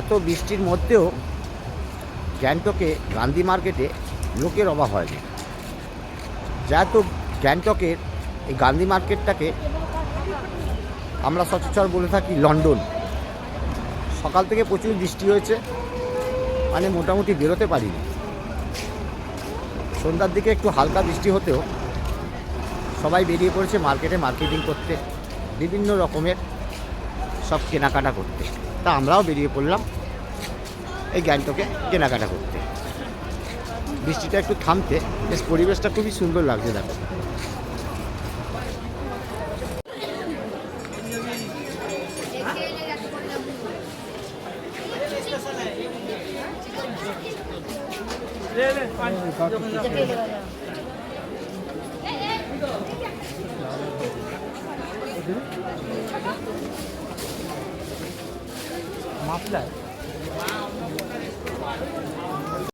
এত বৃষ্টির মধ্যেও গ্যাংটকে গান্ধী মার্কেটে লোকের অভাব হয়নি। যেহেতু গ্যাংটকের এই গান্ধী মার্কেটটাকে আমরা সচরাচর বলে থাকি, লন্ডন। সকাল থেকে প্রচুর বৃষ্টি হয়েছে মানে মোটামুটি বেরোতে পারিনি। সন্ধ্যার দিকে একটু হালকা বৃষ্টি হতেও সবাই বেরিয়ে পড়েছে মার্কেটে মার্কেটিং করতে, বিভিন্ন রকমের সব কেনাকাটা করতে। তা আমরাও বেরিয়ে পড়লাম এই গ্যাংটকে কেনাকাটা করতে। বৃষ্টিটা একটু থামতে, বেশ পরিবেশটা খুবই সুন্দর লাগছে দেখো।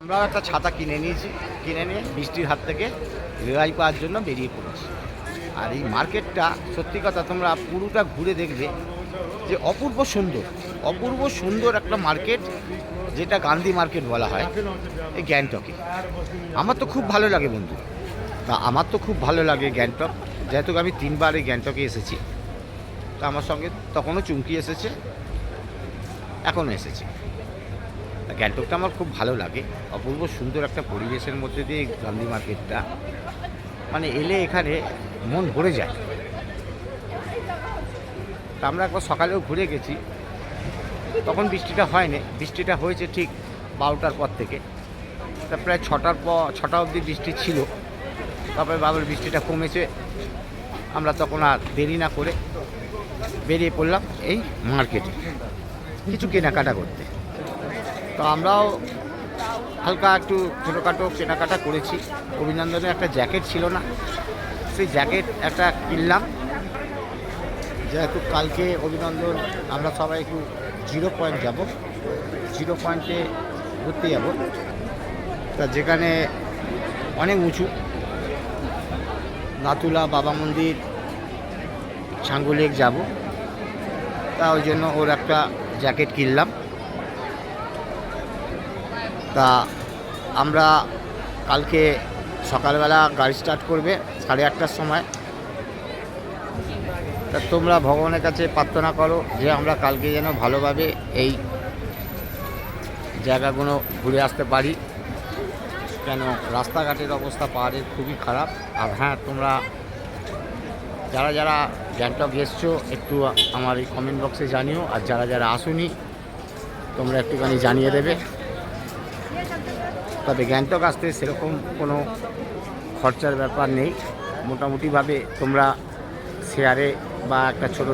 আমরাও একটা ছাতা কিনে নিয়েছি। কিনে নিয়ে বৃষ্টির হাত থেকে রেহাই পাওয়ার জন্য বেরিয়ে পড়েছি। আর এই মার্কেটটা, সত্যি কথা তোমরা পুরোটা ঘুরে দেখবে যে অপূর্ব সুন্দর অপূর্ব সুন্দর একটা মার্কেট যেটা গান্ধী মার্কেট বলা হয়, এই গ্যাংটকে। আমার তো খুব ভালো লাগে বন্ধু। তা আমার তো খুব ভালো লাগে গ্যাংটক। যেহেতু আমি তিনবার এই গ্যাংটকে এসেছি। তা আমার সঙ্গে তখনও চুমকি এসেছে। এখনও এসেছে। গ্যাংটকটা আমার খুব ভালো লাগে। অপূর্ব সুন্দর একটা পরিবেশের মধ্যে দিয়ে গান্ধী মার্কেটটা। মানে এলে এখানে মন ভরে যায়। তা আমরা একবার সকালেও ঘুরে গেছি। তখন বৃষ্টিটা হয়নি। বৃষ্টিটা হয়েছে ঠিক বারোটার পর থেকে। তা প্রায় ছটার পর, ছটা অবধি বৃষ্টি ছিল। তারপরে বাবার বৃষ্টিটা কমেছে। আমরা তখন আর দেরি না করে বেরিয়ে পড়লাম এই মার্কেটে। কিছু কেনাকাটা করতে। তো আমরাও হালকা একটু ছোটোখাটো কেনাকাটা করেছি। অভিনন্দনের একটা জ্যাকেট ছিল না। সেই জ্যাকেট একটা কিনলাম। যেহেতু কালকে অভিনন্দন, আমরা সবাই একটু জিরো পয়েন্ট যাব। জিরো পয়েন্টে ঘুরতে যাব। তা যেখানে অনেক উঁচু। নাতুলা বাবা মন্দির ছাঙ্গুলেক যাব। তা ওই জন্য ওর একটা জ্যাকেট কিনলাম। তা আমরা কালকে সকালবেলা গাড়ি স্টার্ট করবে সাড়ে আটটার সময়। তা তোমরা ভগবানের কাছে প্রার্থনা করো যে আমরা কালকে যেন ভালোভাবে এই জায়গাগুলো ঘুরে আসতে পারি। কেন রাস্তাঘাটের অবস্থা পাহাড়ের খুবই খারাপ। আর হ্যাঁ তোমরা যারা যারা গ্যাংটক এসছো, একটু আমার এই কমেন্ট বক্সে জানিও, আর যারা যারা আসুনি, তোমরা একটুখানি জানিয়ে দেবে। তবে গ্যাংটক আসতে সেরকম কোনো খরচার ব্যাপার নেই। মোটামুটিভাবে তোমরা শেয়ারে বা একটা ছোটো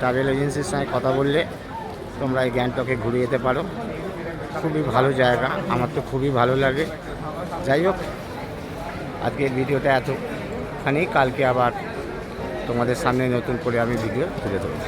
ট্রাভেল এজেন্সির সঙ্গে কথা বললে তোমরা এই গ্যাংটকে ঘুরে যেতে পারো। খুবই ভালো জায়গা, আমার তো খুবই ভালো লাগে। যাই হোক, আজকের ভিডিওটা এতখানি কালকে আবার তোমাদের সামনে নতুন করে আমি ভিডিও তুলে দেবো